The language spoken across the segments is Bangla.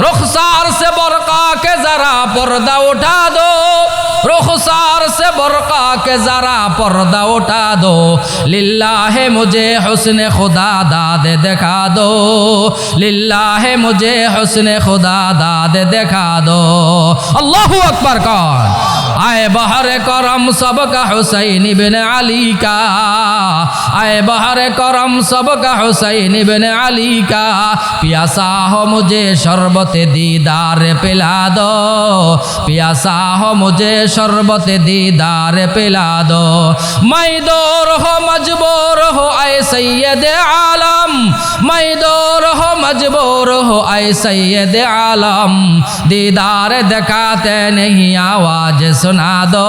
رخسار سے برقا کے ذرا پردہ اٹھا دو۔ رخسار سے برقع کے ذرا پردہ اٹھا دو۔ للہ مجھے حسن خدا داد دکھا دو۔ للہ مجھے حسن خدا داد دکھا دو۔ اللہ اکبر کون؟ آئے بہر کرم سب کا حسین بن علی کا۔ آئے بہر کرم سب کا حسین بن علی کا۔ پیاسا ہو مجھے شربت دیدار پلا دو۔ پیاسا ہو مجھے شربت دیدار پلا دو۔ میں دور ہو مجبور ہو اے سید عالم۔ میں دور ہو مجبور ہو اے سید عالم۔ دیدار دکھاتے نہیں آواز سو सुना दो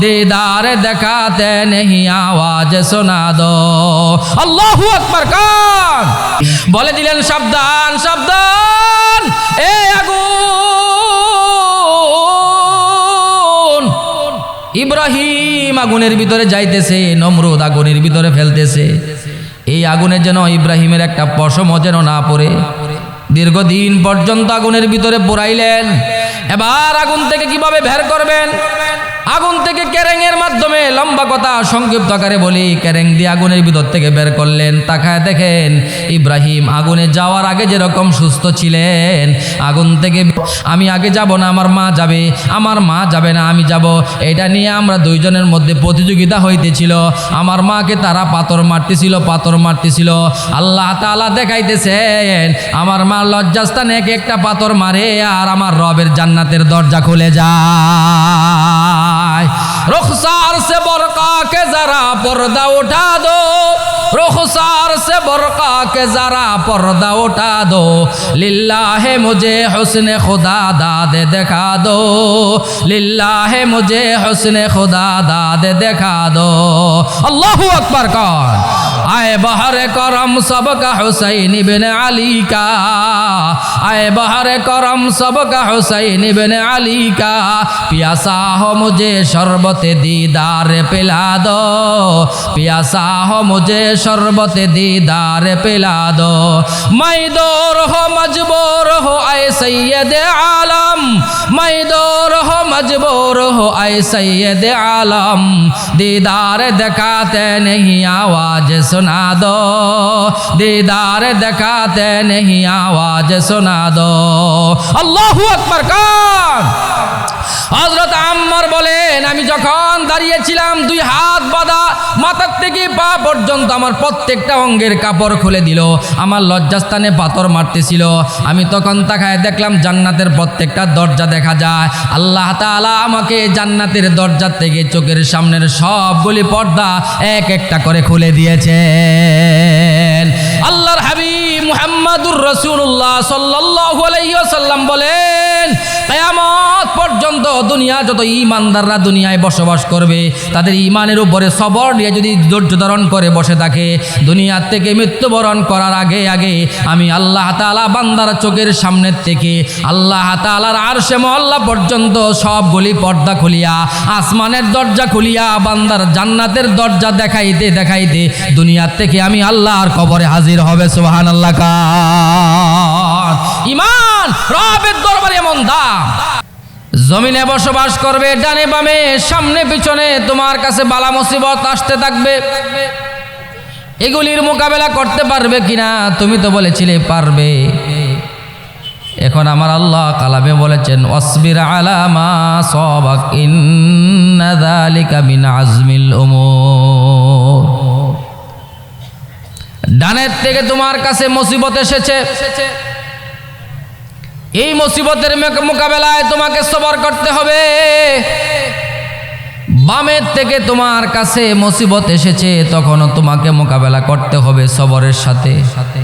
दीदार दिखाते नहीं आवाज सुना दो আল্লাহু আকবার কান বলে দিলেন সাবধান সাবধান এ আগুন ইব্রাহিম আগুনের ভিতরে যাইতেছে নমরুদ আগুনের ভিতরে ফেলতেছে এই আগুনে যেন ইব্রাহিমের একটা পশম যেন না পড়ে দীর্ঘদিন পর্যন্ত আগুনের ভিতরে পোড়াইলেন এবার আগুন থেকে কীভাবে বের করবেন? আগুন থেকে ক্যারেঙের মাধ্যমে লম্বা কথা সংক্ষিপ্ত আকারে বলি ক্যারেং দিয়ে আগুনের ভিতর থেকে বের করলেন। তাকায় দেখেন, ইব্রাহিম আগুনে যাওয়ার আগে যেরকম সুস্থ ছিলেন। আগুন থেকে আমি আগে যাব না, আমার মা যাবে। আমার মা যাবে না, আমি যাব। এটা নিয়ে আমরা দুইজনের মধ্যে প্রতিযোগিতা হইতেছিল। আমার মাকে তারা পাথর মারতেছিল পাথর মারতেছিল। আল্লাহ তাআলা দেখাইতেছেন, আমার মা লজ্জাস্থানে এক একটা পাথর মারে আর আমার রবের জান্নাতের দরজা খুলে যায়। ہے رخسار سے برقع کے ذرا پردہ اٹھا دو رخسار سے برقع کے ذرا پردہ اٹھا دو للہ ہے مجھے حسن خدا داد دکھا دو للہ ہے مجھے حسن خدا داد دکھا دو اللہ اکبر کون আয় বহর করম সবকা হুসাইন বিন আলী কা। আয় বহর করম সবকা হুসাইন বিন আলী কা। পিয়াসা হো মুঝে শরবত দিদার পেলা দো। পিয়াসা হো মুঝে শরবত দিদার পেলা দো। মাই দোর হো মজবুর হো আয় সৈয়দ আলম। মাইদর হো, মজবুর হো, আই সৈয়দ আলম। দিদার দেখাতে নেহি আওয়াজ শোনা দো। দিদার দেখাতে নেহি আওয়াজ শোনা দো। আল্লাহু আকবার, কান। হজরত আম্মার বলেন, আমি যখন দাঁড়িয়েছিলাম, দুই হাত বাঁধা মাথার থেকে পা পর্যন্ত আমার প্রত্যেকটা অঙ্গের কাপড় খুলে দিল। আমার লজ্জাস্থানে পাথর মারতেছিল। আমি তখন তাকায় দেখলাম, জান্নাতের প্রত্যেকটা দরজা দেখা যায়। আল্লাহ তাআলা আমাকে জান্নাতের দরজা থেকে চোখের সামনের সবগুলি পর্দা এক একটা করে খুলে দিয়েছেন। আল্লাহর হাবিব মুহাম্মাদুর রসুল্লাহ সাল্লাল্লাহু আলাইহি ওয়াসাল্লাম বলেন কিয়ামত পর্যন্ত দুনিয়া যত ইমানদাররা দুনিয়ায় বসবাস করবে, তাদের ইমানের উপরে সবর নিয়ে যদি ধৈর্য ধারণ করে বসে থাকে, দুনিয়ার থেকে মৃত্যুবরণ করার আগে আগে আমি আল্লাহ তাআলা বান্দার চোখের সামনের থেকে আল্লাহ তালার আর সে মহল্লা পর্যন্ত সবগুলি পর্দা খুলিয়া, আসমানের দরজা খুলিয়া, বান্দার জান্নাতের দরজা দেখাইতে দেখাইতে দুনিয়ার থেকে আমি আল্লাহর কবরে হাজির হবে সোহান আল্লাহ ইমান, রবের দরবারে এমন দাম। জমিনে বসবাস করবে, ডানে বামে, সামনে পিছনে, তোমার কাছে বালা মুসিবত আসতে থাকবে। এগুলির মোকাবেলা করতে পারবে কিনা, তুমি তো বলেছিলে পারবে। এখন আমার আল্লাহ কালামে বলেছেন অসবির আলামা সবাক, ইন্না যালিকা মিন আজমিল ডানের থেকে তোমার কাছে মুসিবত এসেছে। এই মুসিবতের মোকাবেলায় তোমাকে সবর করতে হবে। বামের থেকে তোমার কাছে মুসিবত এসেছে, তখনও তোমাকে মোকাবেলা করতে হবে সবরের সাথে সাথে।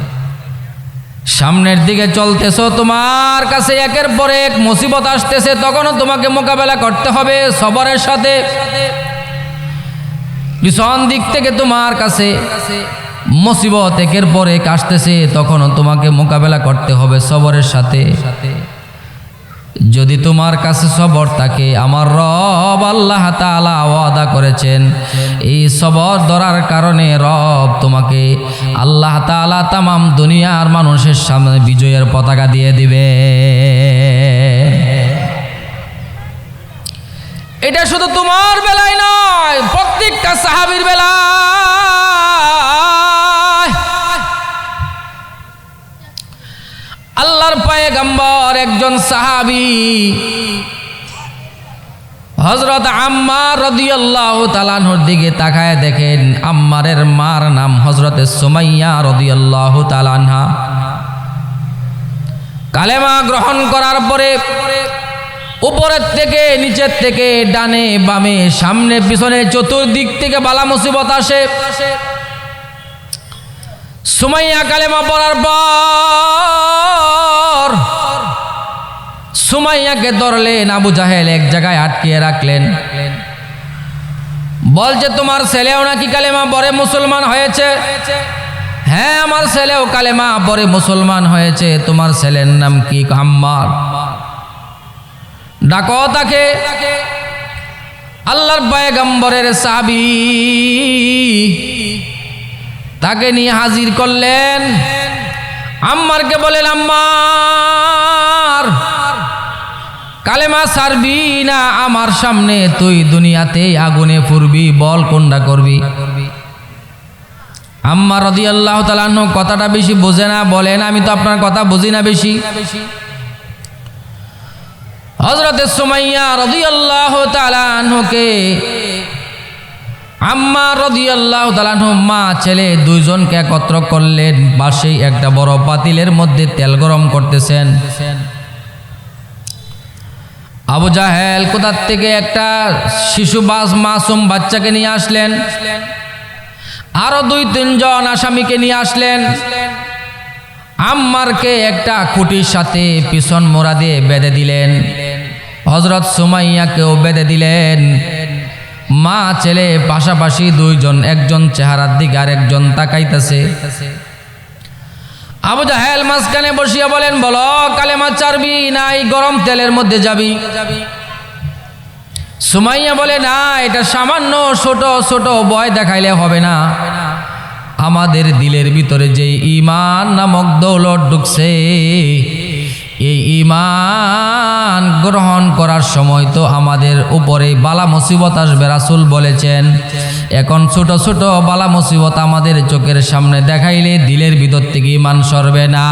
সামনের দিকে চলতেছো, তোমার কাছে একের পর এক মুসিবত আসতেছে, তখনও তোমাকে মোকাবেলা করতে হবে সবরের সাথে। পিছন দিক থেকে তোমার কাছে মুসিবত একের পর এক আসতেছে, তখনও তোমাকে মোকাবেলা করতে হবে সবরের সাথে। যদি তোমার কাছে সবর থাকে, আমার রব আল্লাহ তাআলা ওয়াদা করেছেন, এই সবর ধরার কারণে রব তোমাকে আল্লাহ তাআলা তামাম দুনিয়ার মানুষের সামনে বিজয়ের পতাকা দিয়ে দিবে। এটা শুধু তোমার বেলায় নয়, প্রত্যেকটা সাহাবীর বেলায়। আল্লাহর পায়ে গাম্বর একজন সাহাবি। হজরত আম্মার রদিয়াল্লাহ তালানহর দিকে তাকায় দেখেন আম্মারের মার নাম হজরতে সুমাইয়া রদিয়াল্লাহ তালানহা কালেমা গ্রহণ করার পরে উপরের থেকে নিচের থেকে ডানে বামে সামনে পিছনে চতুর্দিক থেকে বালা মুসিবত আসে। সুমাইয়া কালেমা পড়ার পর সুমাইয়াকে ধরলেন, আবু জাহেল এক জায়গায় আটকিয়ে রাখলেন। বলছে তোমার ছেলেও নাকি কালেমা পরে মুসলমান হয়েছে? হ্যাঁ আমার ছেলেও কালেমা পরে মুসলমান হয়েছে। তোমার ছেলের নাম কি? আম্মার ডাকো তাকে। আল্লাহর পায়গম্বরের সাবি তাকে নিয়ে হাজির করলেন। আম্মারকে বলেন আম্মার কালেমা সারবি না আমার সামনে, তুই দুনিয়াতে আগুনে ফুরবি বল কোনটা করবি? আম্মা রদি আল্লাহ তালান্ন কথাটা বেশি বোঝে না বলেন আমি তো আপনার কথা বুঝি না বেশি। হজরত সুমাইয়া রদি আল্লাহ তালানহকে আম্মা রদি আল্লাহ তালানহ মা, ছেলে দুইজনকে একত্র করলেন, পাশেই একটা বড় পাতিলের মধ্যে তেল গরম করতেছেন। আবু জাহেল কোথার থেকে একটা শিশু বাস মাসুম বাচ্চাকে নিয়ে আসলেন? আরও দুই, তিনজন আসামিকে নিয়ে আসলেন। আম্মারকে একটা খুঁটির সাথে পিছন মোড়া দিয়ে বেঁধে দিলেন। হজরত সুমাইয়াকেও বেঁধে দিলেন। মা, ছেলে পাশাপাশি দুইজন, একজন চেহারার দিকে আর একজন তাকাইতেছে। আবু জাহেল মাঝখানে বসিয়া বলেন, বলো, কালেমা চারবি না এই গরম তেলের মধ্যে যাবি? সুমাইয়া বলে, না, এটা সামান্য ছোট ছোট বয় দেখাইলে হবে না। আমাদের দিলের ভিতরে যে ইমান নামক দৌলত ঢুকছে এই ইমান গ্রহণ করার সময় তো আমাদের উপরে বালা মুসিবত আসবে, রাসুল বলেছেন। এখন ছোট ছোট বালা মুসিবত আমাদের চোখের সামনে দেখাইলে দিলের ভিতর থেকে ইমান সরবে না।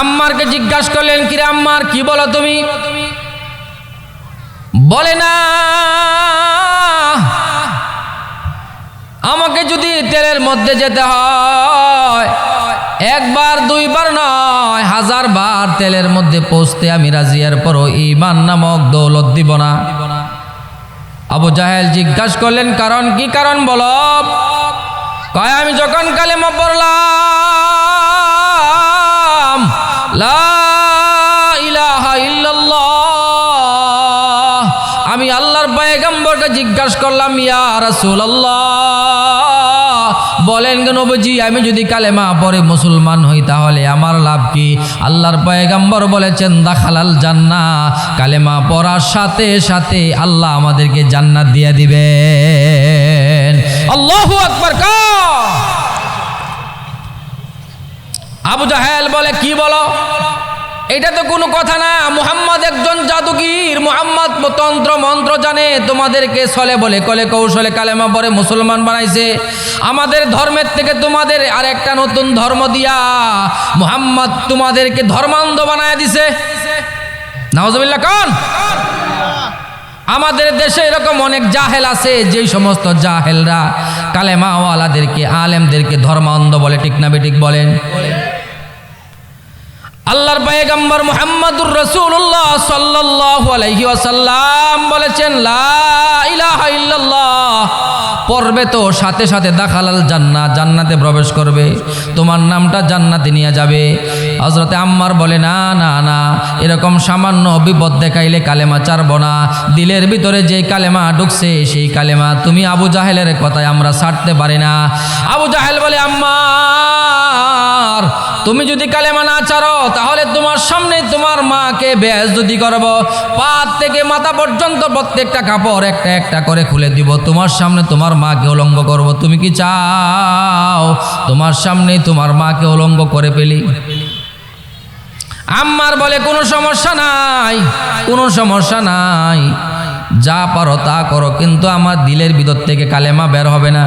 আম্মারকে জিজ্ঞাসা করলেন, কিরে আম্মার, কি বলো তুমি? বলে না। আমাকে যদি তেলের মধ্যে যেতে হয় একবার, দুইবার নয় হাজার বার তেলের মধ্যে পৌঁছতে আমি রাজিয়ার পরও ইমান নামক দৌলত দিব না। আবু জাহেল জিজ্ঞাসা করলেন, কারণ কি কারণ বল? কয়, আমি যখন কালেমা পড়লাম আমি আল্লাহর পায়গাম্বরকে জিজ্ঞাসা করলাম, ইয়া রাসূলুল্লাহ বলেন নবজি, আমি যদি কালেমা পরে মুসলমান হই তাহলে আমার লাভ কি? আল্লাহর পয়গাম্বর বলেছেন, দাখালাল জান্না কালেমা পড়ার সাথে সাথে আল্লাহ আমাদেরকে জান্নাত দিয়ে দিবেন। আল্লাহু আবু জাহেল বলে, কি বলো? এটা তো কোনো কথা না। মুহাম্মদ একজন জাদুগির। মুহাম্মদ তন্ত্র মন্ত্র জানে। তোমাদেরকে ছলে বলে, কলে কৌশলে কালেমা পরে মুসলমান বানাইছে। আমাদের ধর্মের থেকে তোমাদের আর একটা নতুন ধর্ম দিয়া মুহাম্মদ তোমাদেরকে ধর্মান্ধ বানায় দিছে। নাওজবিল্লা কন? আমাদের দেশে এরকম অনেক জাহেল আছে, যেই সমস্ত জাহেলরা কালেমাওয়ালাদেরকে, আলেমদেরকে ধর্মান্ধ বলে, ঠিক না বলেন? আল্লাহর পায়গাম্বর মুহাম্মাদুর রাসূলুল্লাহ সাল্লাল্লাহু আলাইহি ওয়াসাল্লাম বলেছেন পড়বে তো সাথে সাথে দাখালাল জান্নাত জান্নাতে প্রবেশ করবে। তোমার নামটা জান্নাতে নিয়ে যাবে। হযরতে আম্মার বলে, না না না, এরকম সামান্য বিপদ দেখাইলে কালেমা চারব না। দিলের ভিতরে যে কালেমা ঢুকছে, সেই কালেমা তুমি আবু জাহেলের কথায় আমরা ছাড়তে পারি না। আবু জাহেল বলে আম্মার তুমি যদি কালেমা না চারো, তাহলে তোমার সামনে তোমার মাকে ব্যাস যদি করব। পাত থেকে মাথা পর্যন্ত প্রত্যেকটা কাপড় একটা একটা করে খুলে দিব। তোমার সামনে তোমার মাকে উলঙ্গ করব। তুমি কি চাও তোমার সামনে তোমার মাকে উলঙ্গ করে ফেলি? আম্মার বলে, কোনো সমস্যা নাই, কোনো সমস্যা নাই। যা পারো তা করো, কিন্তু আমার দিলের ভিতর থেকে কালেমা বের হবে না।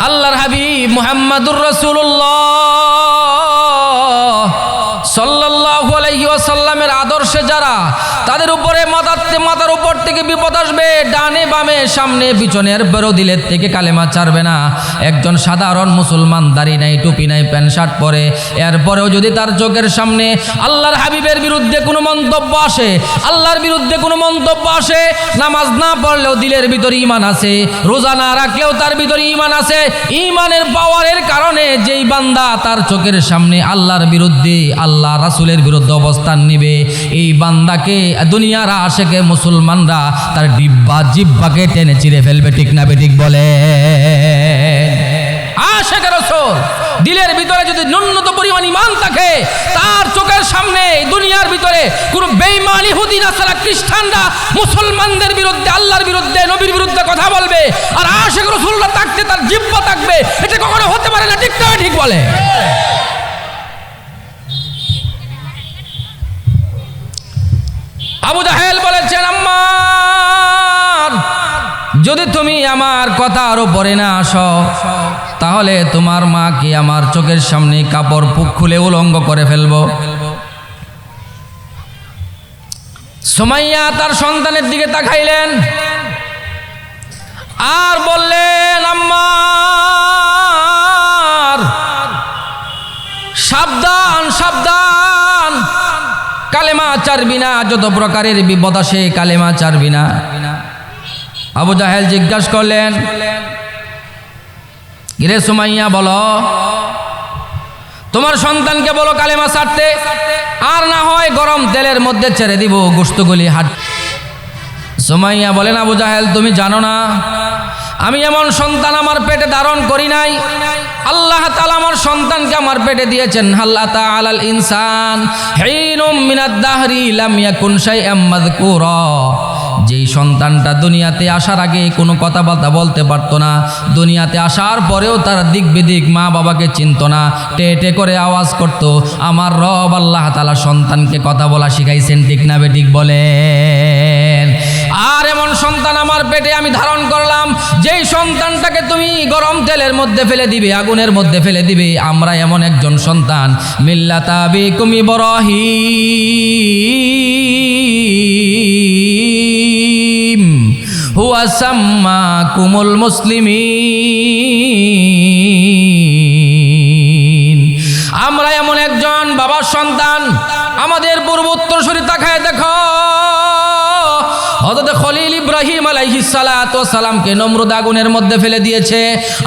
আল্লাহর হাবিব মুহাম্মাদুর রাসূলুল্লাহ সাল্লাল্লাহু আলাইহি ওয়াসাল্লামের আদর্শে যারা, তাদের উপরে মাথার মাথার উপর থেকে বিপদ আসবে, ডানে বামে, সামনে পিছনের বেরো দিলের থেকে কালেমা ছাড়বে না। একজন সাধারণ মুসলমান, দাড়ি নাই, টুপি নাই, প্যান্ট, শার্ট পরে, এরপরেও যদি তার চোখের সামনে আল্লাহর হাবিবের বিরুদ্ধে কোনো মন্তব্য আসে, আল্লাহর বিরুদ্ধে কোনো মন্তব্য আসে, নামাজ না পড়লেও দিলের ভিতরে ইমান আছে, রোজা না রাখলেও তার ভিতরে ইমান আছে ইমানের পাওয়ারের কারণে যেই বান্দা তার চোখের সামনে আল্লাহর বিরুদ্ধে, আল্লাহ রাসুলের বিরুদ্ধে অবস্থান নিবে। এই বান্দাকে, দুনিয়ার আশেকে মুসলমানরা তার ডিব্বা জিব্বাকে টেনে চিরে ফেলবে, ঠিক না বেঠিক বলে? দিলের ভিতরে যদি ন্যূনত পরিমাণ ইমান থাকে, তার চোখের সামনে দুনিয়ার ভিতরে কোনো বেইমান ইহুদি নাসারা খ্রিস্টানরা মুসলমানদের বিরুদ্ধে, আল্লাহর বিরুদ্ধে, নবীর বিরুদ্ধে কথা বলবে আর আশেক রসুল্লাহ থাকতে তার জিব্বা থাকবে, এটা কখনো হতে পারে না, ঠিক না ঠিক বলে? আবু জাহেল বলেছেন আম্মার যদি তুমি আমার কথার উপরে না আসো, তাহলে তোমার মা কি আমার চোখের সামনে কাপড় পুক খুলে উলঙ্গ করে ফেলব। সোমাইয়া তার সন্তানের দিকে তাকাইলেন আর বললেন, আম্মার, সাবধান সাবধান। কালেমা চারবি না, যত প্রকারের বিপদ আসে কালেমা চারবি না। আবু জাহেল জিজ্ঞাসা করলেন, কিরে সুমাইয়া, বলো, তোমার সন্তানকে বলো কালেমা ছাড়তে, আর না হয় গরম তেলের মধ্যে ছেড়ে দিব গোস্তগুলি হাট সুমাইয়া বলেন, আবু জাহেল, তুমি জানো না আমি এমন সন্তান আমার পেটে ধারণ করি নাই। আল্লাহ তালা আমার সন্তানকে আমার পেটে দিয়েছেন। আল্লাহ তাআলাল ইনসান যেই সন্তানটা দুনিয়াতে আসার আগে কোনো কথাবার্তা বলতে পারতো না, দুনিয়াতে আসার পরেও তার দিক বিদিক মা বাবাকে চিনত না, টে করে আওয়াজ করত, আমার রব আল্লাহ তালা সন্তানকে কথা বলা শিখাইছেন, ঠিক না বেঠিক বলেন। আর এমন সন্তান আমার পেটে আমি ধারণ করলাম, যেই সন্তানটাকে তুমি গরম তেলের মধ্যে ফেলে দিবে, আগুনের মধ্যে ফেলে দিবে, আমরা এমন একজন সন্তান। মিল্লাতাবি কুমি বরহিম হুয়া সাম্মা আমরা এমন একজন বাবার সন্তান, আমাদের পূর্ব উত্তরসূরি তাকায় দেখো। হজরত খলিল ইব্রাহিম আলাইহিস সালাতু সালামকে নমরুদ আগুনের মধ্যে ফেলে দিয়েছে।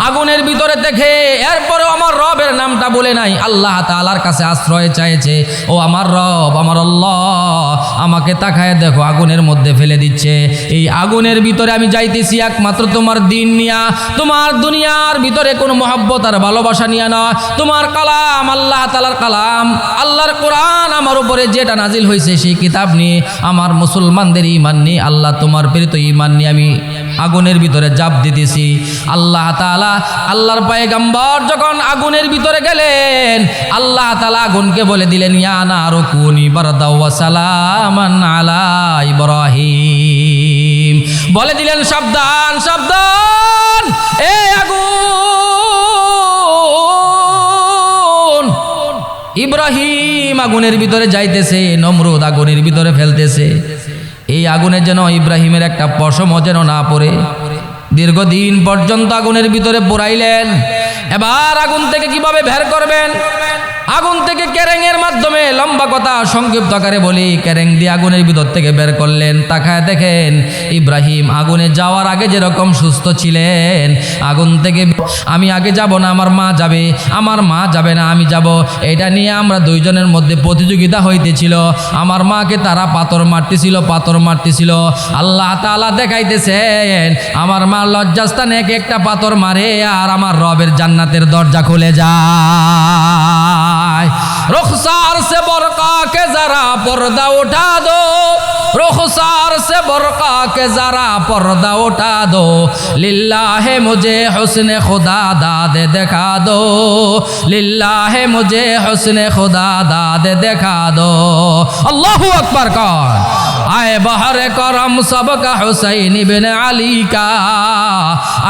আগুনের ভিতরে দেখে এরপরেও আমার রবের নামটা বলে নাই। আল্লাহ তাআলার কাছে আশ্রয় চাইছে। ও আমার রব, আমার আল্লাহ, আমাকে তাকায় দেখো, আগুনের মধ্যে ফেলে দিচ্ছে। এই আগুনের ভিতরে আমি যাইতেছি একমাত্র তোমার দিন নিয়া। তোমার দুনিয়ার ভিতরে কোনো মহব্বত আর ভালোবাসা নিয়ে না। তোমার কালাম, আল্লাহ তালার কালাম, আল্লাহর কোরআন আমার উপরে যেটা নাজিল হয়েছে সেই কিতাব নিয়ে। আমার মুসলমানদের ইমান নিয়ে আল্লাহ তোমার প্রেরিত ইমান নিয়ে আমি আগুনের ভিতরে জাপ দিতেছি। আল্লাহ তালা আল্লাহর পায়ে পায়গাম্বর যখন আগুনের ভিতরে গেলেন, আল্লাহ তালা আগুনকে বলে দিলেন ইয়ানা আরও কুনি সালামান আলা বলে দিলেন, সাবধান সাবধান, এ আগুন। ইব্রাহিম আগুনের ভিতরে যাইতেছে, নমরুদ আগুনের ভিতরে ফেলতেছে। এই আগুনে যেন ইব্রাহিমের একটা পশমও যেন না পড়ে। দীর্ঘদিন পর্যন্ত আগুনের ভিতরে পোড়াইলেন। এবার আগুন থেকে কীভাবে ভের করবেন? আগুন থেকে কেরেঙের মাধ্যমে লম্বা কথা সংক্ষিপ্ত আকারে বলি ক্যারেং দিয়ে আগুনের ভিতর থেকে বের করলেন। তাকায় দেখেন, ইব্রাহিম আগুনে যাওয়ার আগে যেরকম সুস্থ ছিলেন। আগুন থেকে আমি আগে যাব না, আমার মা যাবে। আমার মা যাবে না, আমি যাব। এটা নিয়ে আমরা দুইজনের মধ্যে প্রতিযোগিতা হইতেছিল। আমার মাকে তারা পাথর মারতেছিল পাথর মারতেছিল। আল্লাহ তাআলা দেখাইতেছেন, আমার মা লজ্জাস্থানে এক একটা পাথর মারে আর আমার রবের জান্নাতের দরজা খুলে যায়। ہے رخسار سے برقع کے ذرا پردہ اٹھا دو۔ رخسار سے برقع کے ذرا پردہ اٹھا دو۔ للہ مجھے حسن خدا داد دکھا دو۔ للہ مجھے حسن خدا داد دکھا دو۔ اللہ اکبر کون؟ अकबर कौन आए बहर करम सबका हुसैन बिन अली का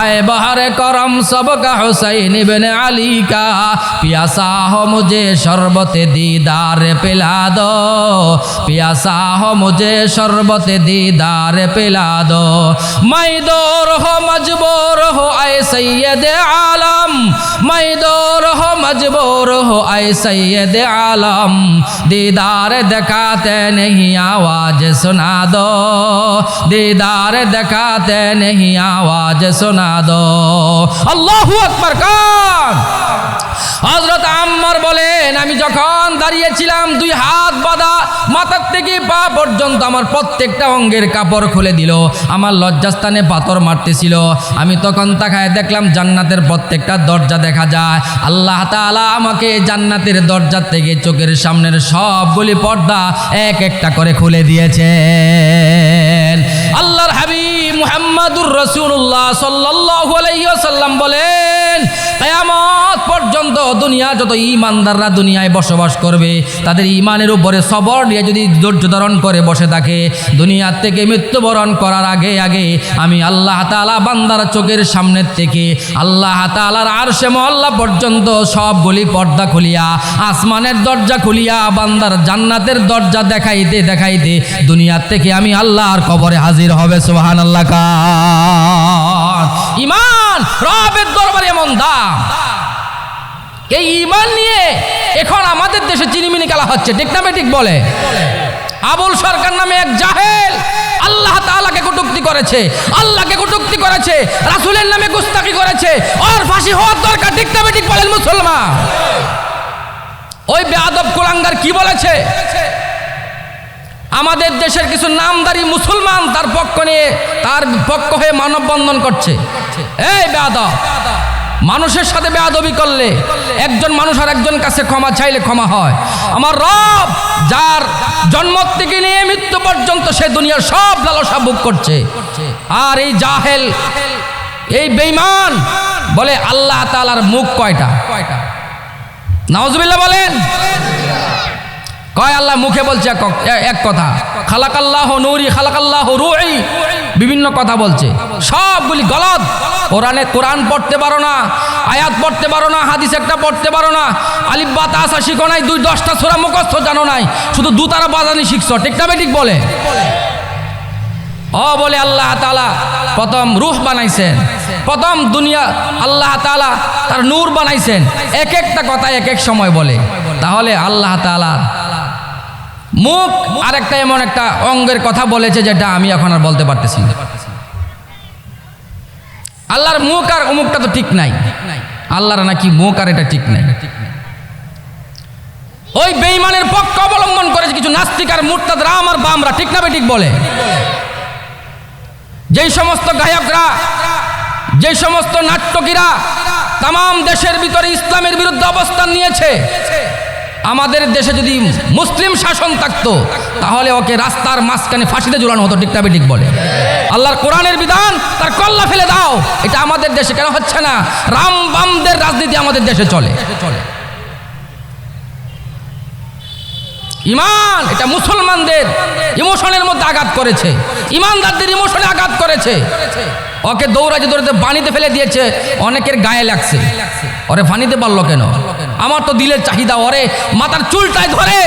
आए बहर करम सबका हुसैन बिन अली का प्यासा हो मुझे शरबत दीदार पिला दो प्यासा हो मुझे शरबत दीदार पिला दो मैं दौर हो मजबूर हो ऐ सैयद आलम मैं दौर हो मजबूर हो ऐ सैयद आलम दीदार दिखाते नहीं आवाज सुना سنا دو دیدار دکھاتے نہیں آواز سنا دو اللہ اکبر کا হজরত আম্মার বলেন, আমি যখন দাঁড়িয়েছিলাম, দুই হাত বাঁধা মাথার থেকে পা পর্যন্ত আমার প্রত্যেকটা অঙ্গের কাপড় খুলে দিল। আমার লজ্জাস্থানে পাথর মারতেছিল। আমি তখন তাকায় দেখলাম, জান্নাতের প্রত্যেকটা দরজা দেখা যায়। আল্লাহ তাআলা আমাকে জান্নাতের দরজা থেকে চোখের সামনের সবগুলি পর্দা এক একটা করে খুলে দিয়েছেন। আল্লাহর হাবিব মুহাম্মাদুর রসুল্লাহ সাল্লাল্লাহু আলাইহি ওয়াসাল্লাম বলেন কিয়ামত পর্যন্ত দুনিয়া যত ইমানদাররা দুনিয়ায় বসবাস করবে, তাদের ইমানের উপরে সবর নিয়ে যদি ধৈর্য ধারণ করে বসে থাকে, দুনিয়ার থেকে মৃত্যুবরণ করার আগে আগে আমি আল্লাহ তাআলা বান্দার চোখের সামনের থেকে আল্লাহ তালার আর সে মহল্লা পর্যন্ত সবগুলি পর্দা খুলিয়া, আসমানের দরজা খুলিয়া, বান্দার জান্নাতের দরজা দেখাইতে দেখাইতে দুনিয়ার থেকে আমি আল্লাহর কবরে হাজির হবে সোহান আল্লাহ ইমান রবের দরবারে এমন দাম। এই ইমান নিয়ে এখন আমাদের দেশে চিনিমিনি খেলা হচ্ছে, ঠিক না ঠিক বলে? আবুল সরকার নামে এক জাহেল আল্লাহ তাআলাকে কটুক্তি করেছে, আল্লাহকে কটুক্তি করেছে, রাসূলের নামে গুস্তাকি করেছে ওর ফাঁসি হওয়ার দরকার, ঠিক না ঠিক বলেন মুসলমান? ওই বেয়াদব কোলাঙ্গার কি বলেছে? আমাদের দেশের কিছু নামদারি মুসলমান তার পক্ষ নিয়ে, তার পক্ষ হয়ে মানববন্ধন করছে। এই বেয়াদব, মানুষের সাথে বেয়াদবি করলে একজন মানুষ আর একজন কাছে ক্ষমা চাইলে ক্ষমা হয়। আমার রব, যার জন্ম থেকে নিয়ে মৃত্যু পর্যন্ত সে দুনিয়ার সব লালসা ভোগ করছে। আর এই জাহেল, এই বেঈমান, বলে আল্লাহ তাআলার মুখ কয়টা? নাউজুবিল্লাহ বলেন। কয় আল্লাহ মুখে বলছে এক কথা। খালাকাল্লাহ নৌরি, খালাকাল্লাহ রুই। বিভিন্ন কথা বলছে। সবগুলি গলত। কোরআনে কোরআন পড়তে পারো না, আয়াত পড়তে পারো না, হাদিস একটা পড়তে পারো না। আলিব্বা তাসা শিখো নাই, দুই দশটা ছোড়া মুখস্থ জানো নাই। শুধু দুতারা বাজানি শিখছো। না ঠিক বলে? অ, বলে আল্লাহ তালা প্রথম রুহ বানাইছেন। প্রথম দুনিয়া আল্লাহ তালা তার নূর বানাইছেন। এক একটা কথা এক এক সময় বলে। তাহলে আল্লাহ তালা মুখ আর একটা এমন একটা অঙ্গের কথা বলেছে যেটা আমি এখন আর বলতে পারতেছি আল্লাহর মুখ আর অমুকটা তো ঠিক নাই। আল্লাহর নাকি মুখ আর এটা ঠিক নাই। ওই বেইমানের পক্ষ অবলম্বন করেছে কিছু নাস্তিক আর মুরতাদ রাম আর বামরা, ঠিক না ঠিক বলে? যেই সমস্ত গায়করা যে সমস্ত নাট্যকীরা তাম দেশের ভিতরে ইসলামের বিরুদ্ধে অবস্থান নিয়েছে আমাদের দেশে যদি মুসলিম শাসন থাকতো, তাহলে ওকে রাস্তার মাঝখানে ফাঁসিতে ঝুলানো হতো, ঠিক তবে ঠিক বলে। আল্লাহর কোরআনের বিধান, তার কল্লা ফেলে দাও। এটা আমাদের দেশে কেন হচ্ছে না? রাম বামদের রাজনীতি আমাদের দেশে চলে চলে। ইমান, এটা মুসলমানদের ইমোশনের মধ্যে আঘাত করেছে। ইমানদারদের ইমোশনে আঘাত করেছে। ওকে দৌড়াতে দৌড়াতে পানিতে ফেলে দিয়েছে, অনেকের গায়ে লাগছে। ওরে পানিতে পারল কেন? আমার তো দিলের চাহিদা, ওরে মাথার চুলটায় ধরে।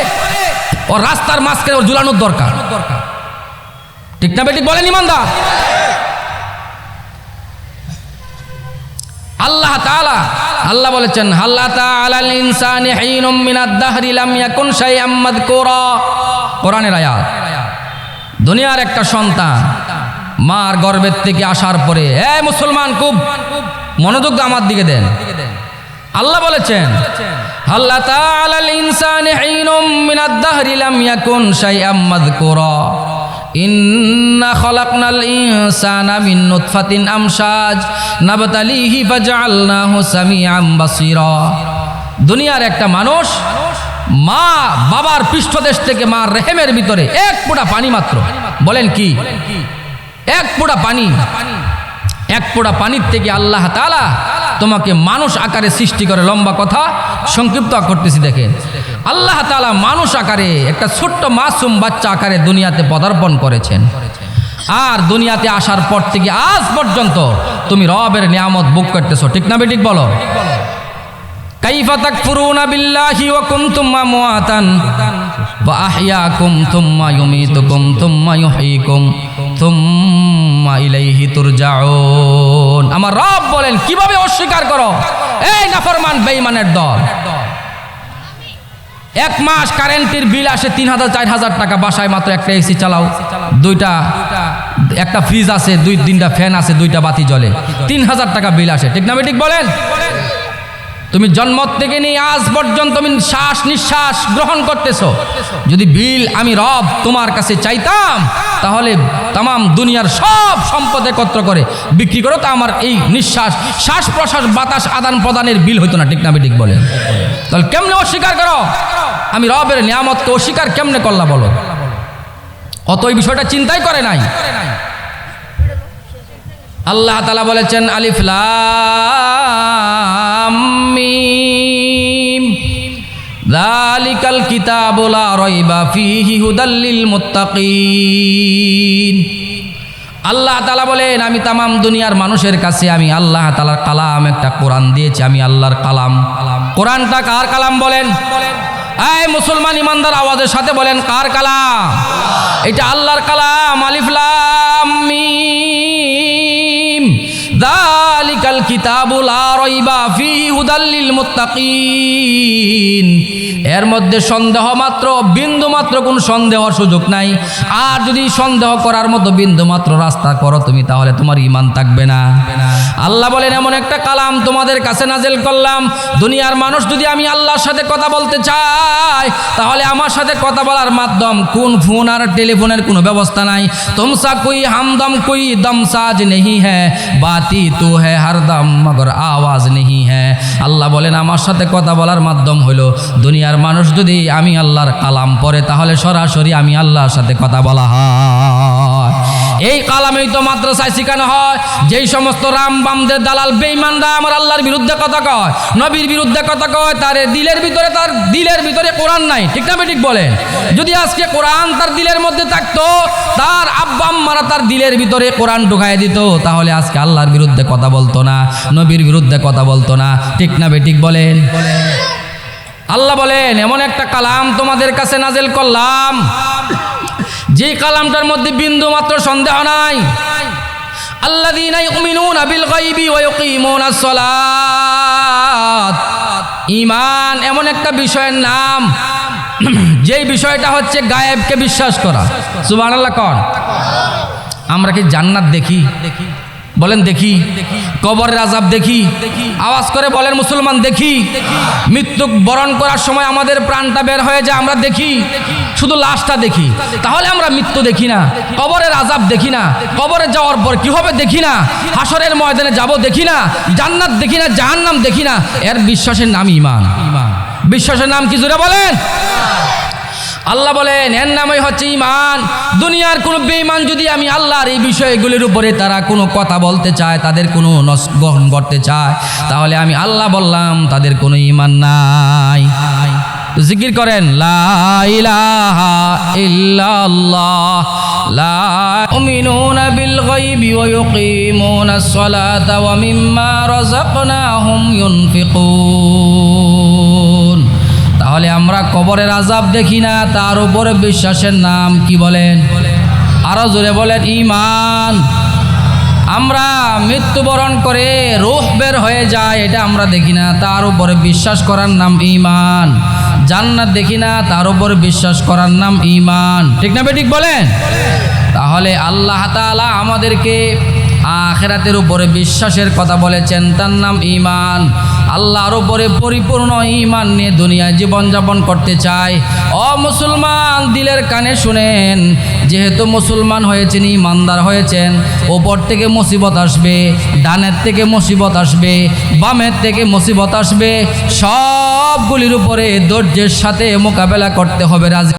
ও রাস্তার মাঝখানে ওর ঝুলানোর দরকার। ঠিক না বেটি? বলেন ইমানদার। আল্লাহ তাআলা, আল্লাহ বলেছেন, আল্লাহ তাআলাল ইনসানি হিনুম মিনাদ দাহরি লাম ইয়াকুন শাইআম মাযকুরা। কোরআনের আয়াত। দুনিয়ার একটা সন্তান মার গর্ভের থেকে আসার পরে, এ মুসলমান খুব মনোযোগ আমার দিকে দেন। আল্লাহ বলেছেন, আল্লাহ তাআলাল ইনসানি হিনুম মিনাদ দাহরি লাম ইয়াকুন শাইআম মাযকুরা। দুনিয়ার একটা মানুষ মা বাবার পৃষ্ঠদেশ থেকে মা রেহেমের ভিতরে এক ফোঁটা পানি মাত্র। বলেন কি? এক ফোঁটা পানি। এক ফোঁটা পানির থেকে আল্লাহ তাআলা তোমাকে মানুষ আকারে সৃষ্টি করে লম্বা কথা সংক্ষিপ্ত করতেছি দেখেন আল্লাহ তাআলা মানুষ আকারে, একটা ছোট্ট মাসুম বাচ্চা আকারে দুনিয়াতে পদার্পণ করেছেন। আর দুনিয়াতে আসার পর থেকে আজ পর্যন্ত তুমি রবের নিয়ামত বুক করতেছো। ঠিক না বেঠিক বলো? কাইফা থুম্মা ইলাইহি তুরজাউন। আমার রব বলেন, কীভাবে অস্বীকার করো? এই নাফরমান, বেঈমানের দল। এক মাস কারেন্টের বিল আসে তিন হাজার, চার হাজার টাকা, বাসায় মাত্র একটা এসি চালাও। দুইটা, একটা ফ্রিজ আছে, দুই, তিনটা ফ্যান আছে, দুইটা বাতি জ্বলে। তিন হাজার টাকা বিল আসে, ঠিক না ঠিক বলেন? তুমি জন্ম থেকে নিয়ে আজ পর্যন্ত তুমি শ্বাস নিঃশ্বাস গ্রহণ করতেছো। যদি বিল আমি রব তোমার কাছে চাইতাম, তাহলে তাম দুনিয়ার সব সম্পদ একত্র করে বিক্রি করো তা আমার এই নিঃশ্বাস, শ্বাস প্রশ্বাস, বাতাস আদান প্রদানের বিল হইতো না, ঠিক না ঠিক বলে তাহলে কেমনে অস্বীকার করো? আমি রবের নিয়ামতকে অস্বীকার কেমনে করলা বলো? অত এই বিষয়টা চিন্তাই করে নাই। আল্লাহ তালা বলেছেন, আলিফ লাম মিম যালিকাল কিতাবু লা রাইবা ফীহি হুদাল লিল মুত্তাকিন আল্লাহ তালা বলেন, আমি তামাম দুনিয়ার মানুষের কাছে আমি আল্লাহ তালার কালাম একটা কোরআন দিয়েছি, আমি আল্লাহর কালাম। কোরআনটা কার কালাম বলেন? এই মুসলমান ইমানদার, আওয়াজের সাথে বলেন, কার কালাম? এটা আল্লাহর কালাম, আলিফ লাম, মিম। যালিকাল কিতাবু লা রাইবা ফীহি হুদাল লিল মুত্তাকিন। এর মধ্যে সন্দেহ মাত্র, বিন্দু মাত্র কোন সন্দেহর সুযোগ নাই। আর যদি সন্দেহ করার মতো বিন্দু মাত্র রাস্তা করো তুমি, তাহলে তোমার ইমান থাকবে না। আল্লাহ বলেন, এমন একটা কালাম তোমাদের কাছে নাজেল করলাম। দুনিয়ার মানুষ যদি আমি আল্লাহর সাথে কথা বলতে চাই, তাহলে আমার সাথে কথা বলার মাধ্যম কোন ফোন আর টেলিফোনের কোনো ব্যবস্থা নাই। তুমসা কুই হামদম কুই দমসাজ নেহি হ্যাঁ বাতি তু হ্যাঁ হরদম মগর আওয়াজ নেহি হ্যাঁ আল্লাহ বলেন, আমার সাথে কথা বলার মাধ্যম হলো দুনিয়ার মানুষ যদি আমি আল্লাহর কালাম পড়ে, তাহলে সরাসরি আমি আল্লাহর সাথে কথা বলা হয়। এই কালামেই তো মাদ্রাসায় শেখানো হয়, যেই সমস্ত রাম বামদের দালাল বেঈমানরা আমার আল্লাহর বিরুদ্ধে কথা কয়, নবীর বিরুদ্ধে কথা কয়, তার দিলের ভিতরে তার দিলের ভিতরে কোরআন নাই। ঠিক না ঠিক বলেন? যদি আজকে কোরআন তার দিলের মধ্যে থাকতো, তার আব্বা আম্মারা তার দিলের ভিতরে কোরআন ঢুকাই দিত, তাহলে আজকে আল্লাহর বিরুদ্ধে কথা বলতো না, নবীর বিরুদ্ধে কথা বলতো না। ঠিক না বেঠিক বলেন? আল্লাহ বলেন, এমন একটা কালাম তোমাদের কাছে নাজেল করলাম। যে কালামটার মধ্যে বিন্দু মাত্র সন্দেহ নাই। ইমান এমন একটা বিষয়ের নাম। যেই বিষয়টা হচ্ছে গায়েবকে বিশ্বাস করা। সুবহানাল্লাহ কন। আমরা কি জান্নাত দেখি দেখি? বলেন দেখি। কবরের আজাব দেখি। আওয়াজ করে বলেন, মুসলমান দেখি। মৃত্যু বরণ করার সময় আমাদের প্রাণটা বের হয়ে যায়, আমরা দেখি। শুধু লাশটা দেখি। তাহলে আমরা মৃত্যু দেখি না। কবরের আজাব দেখি না। কবরে যাওয়ার পর কি হবে দেখি না। হাসরের ময়দানে যাব দেখি না। জান্নাত দেখি না। জাহান্নাম দেখি না। এর বিশ্বাসের নাম ইমান। বিশ্বাসের নাম কি জুড়ে বলেন? আল্লাহ বলেন, এর নামই হচ্ছে ইমান দুনিয়ার কোনো বেঈমান যদি আমি আল্লাহর এই বিষয়গুলির উপরে তারা কোনো কথা বলতে চায়, তাদের কোনো গ্রহণ করতে চায়, তাহলে আমি আল্লাহ বললাম, তাদের কোনো ইমান নাই। জিকির করেন ইউমিনুনা বিল গায়বি তাহলে আমরা কবরের আজাব দেখি না, তার উপরে বিশ্বাসের নাম কি বলেন? আরও জোরে বলেন ইমান আমরা মৃত্যুবরণ করে রূহ বের হয়ে যায় এটা আমরা দেখি না, তার উপরে বিশ্বাস করার নাম ইমান জান্নাত দেখি না, তার উপরে বিশ্বাস করার নাম ইমান ঠিক না বেঠিক বলেন? তাহলে আল্লাহ তাআলা আমাদেরকে আখেরাতের উপরে বিশ্বাসের কথা বলেছেন, তার নাম ইমান আল্লাহর উপরে পরিপূর্ণ ইমান নিয়ে দুনিয়ায় জীবনযাপন করতে চায়। অ মুসলমান, দিলের কানে শুনেন, যেহেতু মুসলমান হয়েছেন ইমানদার হয়েছেন ওপর থেকে মুসিবত আসবে, ডানের থেকে মুসিবত আসবে, বামের থেকে মুসিবত আসবে, সবগুলির উপরে ধৈর্যের সাথে মোকাবেলা করতে হবে, রাজ